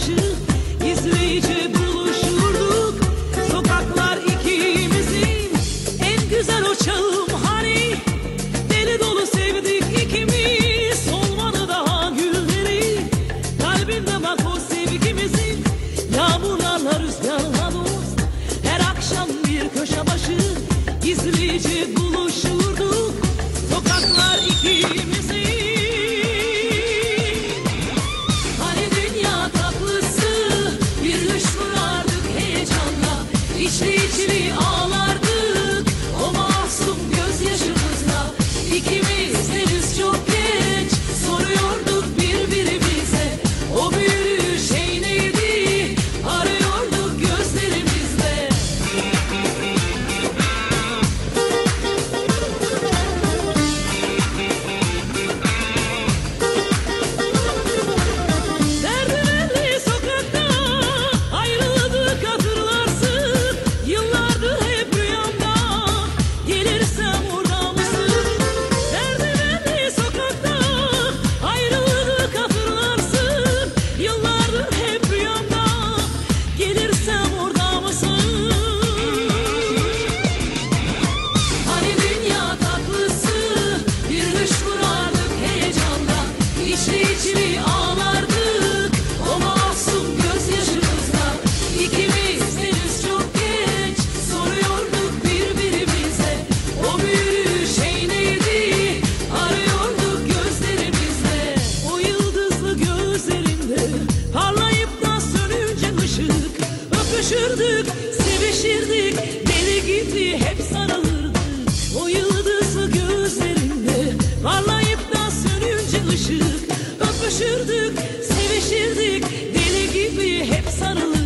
başı Gizlice buluşurduk. Sokaklar ikimizin En güzel o çağım sevişirdik deli gibi hep sarılırdık O yıldızlı gözlerinde parlayıp da sönünce ışık. Öpüşürdük sevişirdik deli gibi hep sarılırdık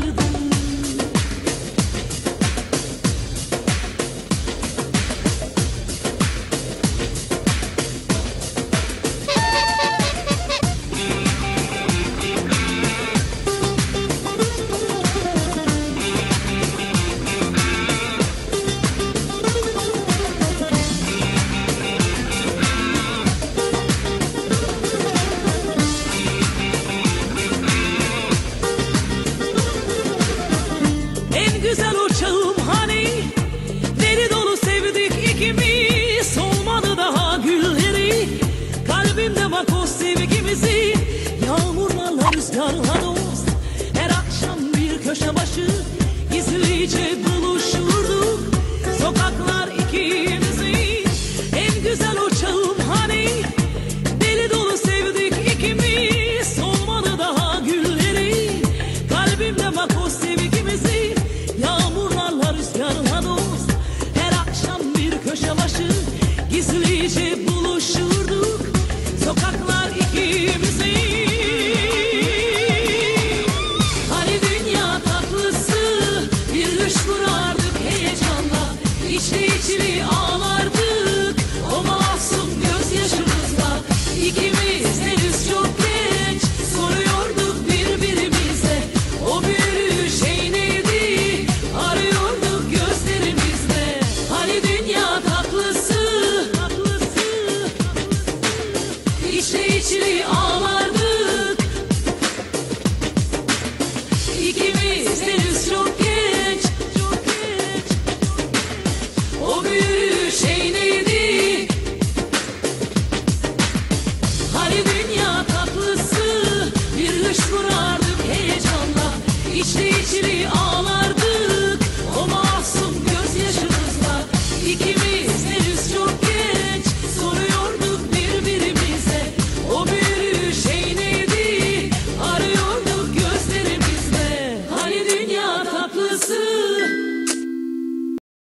Kalbimde bak o sevgimizi Yağmurlarla rüzgarla dost. Her akşam bir köşe başı Gizlice buluşurduk. Sokaklar ikimizin En güzel o çağım hani. Deli dolu sevdik ikimiz. Solmadı daha gülleri. Kalbimde bak İçli içli ağlardık. O masum gözyaşımızla İkimiz henüz çok genç. Soruyorduk birbirimize. O büyülü şey neydi? Arıyorduk gözlerimizle. Hani dünya tatlısı İçli içli ağlardık. İkimiz henüz çok İçli içli ağlardık